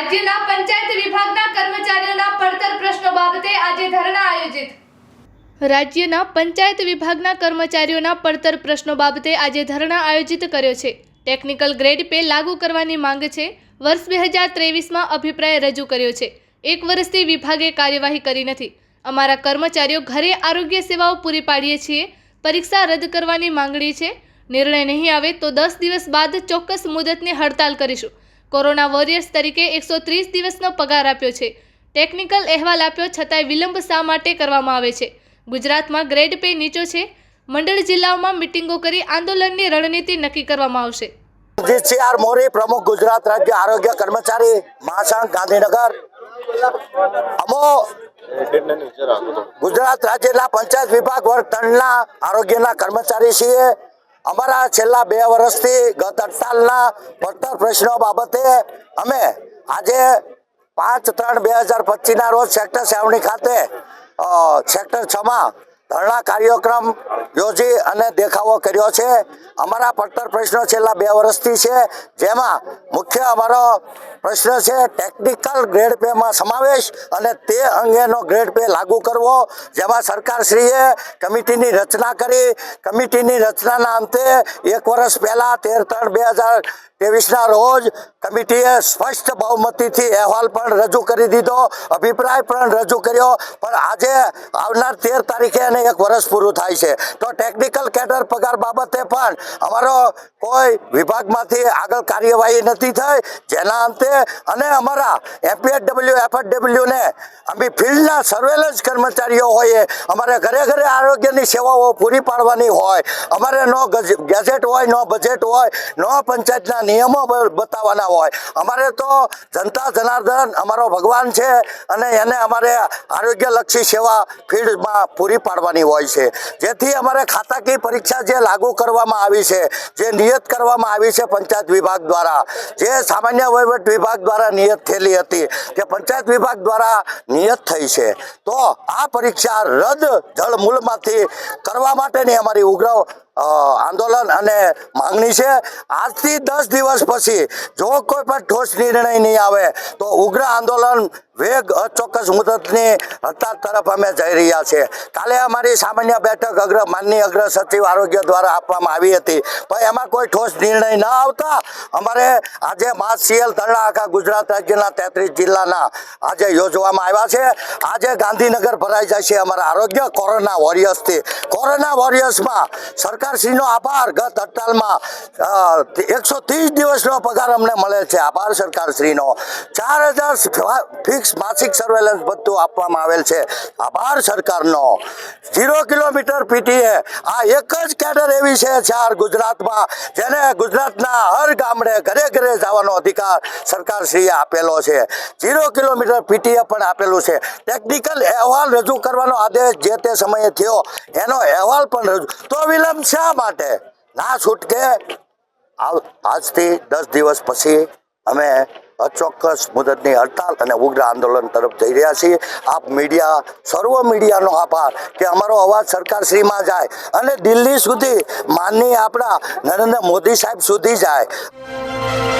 રાજ્યના પંચાયત વિભાગના કર્મચારીઓના પડતર પ્રશ્નો બાબતે આજે ધરણા આયોજિત. રાજ્યના પંચાયત વિભાગના કર્મચારીઓના પડતર પ્રશ્નો બાબતે આજે ધરણા આયોજિત કર્યો છે. ટેકનિકલ ગ્રેડ પે લાગુ કરવાની માંગ છે. વર્ષ બે હજાર ત્રેવીસમાં અભિપ્રાય રજૂ કર્યો છે. એક વર્ષથી વિભાગે કાર્યવાહી કરી નથી. અમારા કર્મચારીઓ ઘરે આરોગ્ય સેવાઓ પૂરી પાડીએ છીએ. પરીક્ષા રદ કરવાની માંગણી છે. નિર્ણય નહીં આવે તો દસ દિવસ બાદ ચોક્કસ મુદતની હડતાલ કરીશું. કોરોના વોરિયર્સ તરીકે એકસો ત્રીસ દિવસનો પગાર આપ્યો છે. ટેકનિકલ અહેવાલ આપ્યો છતાંય વિલંબ શા માટે કરવામાં આવે છે? ગુજરાતમાં ગ્રેડ પે નીચો છે. મંડળ જિલ્લાઓમાં મિટિંગો કરી આંદોલનની રણનીતિ નક્કી કરવામાં આવશે. અજીત સી આર પ્રમુખ ગુજરાત રાજ્ય આરોગ્ય કર્મચારી, મહાસંઘ ગાંધીનગર. અમો ગુજરાત રાજ્યના પંચાયત વિભાગ વર્ગ ત્રણના આરોગ્યના કર્મચારી છીએ. અમારા છેલ્લા બે વર્ષથી ગત હડતાલના પડતર પ્રશ્નો બાબતે અમે આજે પાંચ ત્રણ બે હજાર પચીસના રોજ સેક્ટર સેવની ખાતે સેક્ટર છમાં ધરણા કાર્યક્રમ યોજી અને દેખાવો કર્યો છે. અમારા પડતર પ્રશ્નો છેલ્લા બે વર્ષથી છે. જેમાં મુખ્ય અમારો પ્રશ્ન છે ટેકનિકલ ગ્રેડ પેમાં સમાવેશ અને તે અંગેનો ગ્રેડ પે લાગુ કરવો. જેમાં સરકારશ્રીએ કમિટીની રચના કરી. કમિટીની રચનાના અંતે એક વર્ષ પહેલાં તેર ત્રણ બે હજાર ત્રેવીસના રોજ કમિટીએ સ્પષ્ટ બહુમતીથી અહેવાલ પણ રજૂ કરી દીધો. અભિપ્રાય પણ રજૂ કર્યો. પણ આજે આવનાર તેર તારીખે એને એક વર્ષ પૂરું થાય છે. તો ટેકનિકલ કેડર પગાર બાબતે પણ અમારો કોઈ વિભાગમાંથી આગળ કાર્યવાહી નથી થઈ. જેના અંતે અને અમારા એપીએચડબલ્યુ એફએચડબલ્યુને અમે ફિલ્ડના સર્વેલન્સ કર્મચારીઓ હોઈએ, અમારે ઘરે ઘરે આરોગ્યની સેવાઓ પૂરી પાડવાની હોય, અમારે નો ગજ- ગેજેટ હોય, નો બજેટ હોય, નો પંચાયતના નિયમો બતાવવાના હોય. અમારે તો જનતા જનાર્દન અમારો ભગવાન છે અને એને અમારે આરોગ્યલક્ષી સેવા ફિલ્ડમાં પૂરી પાડવાની હોય છે. જેથી અમારે ખાતાકીય પરીક્ષા જે લાગુ કરવામાં આવી છે, જે નિયત કરવામાં આવી છે પંચાયત વિભાગ દ્વારા, જે સામાન્ય વહીવટ વિભાગ દ્વારા નિયત થયેલી હતી કે પંચાયત વિભાગ દ્વારા નિયત થઈ છે. તો આ પરીક્ષા રદ જળમૂળમાંથી કરવા માટેની અમારી ઉગ્ર આંદોલન અને માંગણી છે. આજથી દસ દિવસ પછી જો કોઈ પણ ઠોસ નિર્ણય નહીં આવે, તો ઉગ્ર આંદોલન વેગ અચોક્કસ મુદતની હડતાલ તરફ અમે જઈ રહ્યા છે કાલે અમારી સામાન્ય બેઠક અગ્ર માનની અગ્ર સચિવ આરોગ્ય દ્વારા આપવામાં આવી હતી. પણ એમાં કોઈ ઠોસ નિર્ણય ન આવતા અમારે આજે માસ સીએલ ધરણા આખા ગુજરાત રાજ્યના તેત્રીસ જિલ્લાના આજે યોજવામાં આવ્યા છે. આજે ગાંધીનગર ભરાઈ જાય છે અમારા આરોગ્ય કોરોના વોરિયર્સથી. કોરોના વોરિયર્સમાં સરકારશ્રીનો આભાર. ગત હડતાલમાં એકસો ત્રીસ દિવસનો પગાર અમને મળે છે. આભાર સરકારશ્રીનો. ચાર હજાર ફિક્સ માસિક સર્વેલન્સ ભથ્થું આપવામાં આવેલ છે. આભાર સરકારનો. ઝીરો કિલોમીટર પીટીએ આ એક જ કેડર એવી છે ચાર ગુજરાતમાં, જેને ગુજરાતના હર ગામડે ઘરે ઘરે જવાનો અધિકાર સરકારશ્રીએ આપેલો છે. ઝીરો કિલોમીટર પીટીએ પણ આપેલું છે. ટેકનિકલ અહેવાલ રજૂ કરવાનો આદેશ જે તે સમયે થયો, એનો અહેવાલ પણ રજૂ, તો વિલંબ શા માટે? ના છૂટકે આજથી દસ દિવસ પછી અમે અચોક્કસ મુદતની હડતાલ અને ઉગ્ર આંદોલન તરફ જઈ રહ્યા છીએ. આપ મીડિયા, સર્વ મીડિયાનો આભાર કે અમારો અવાજ સરકારશ્રીમાં જાય અને દિલ્હી સુધી માનની આપણા નરેન્દ્ર મોદી સાહેબ સુધી જાય.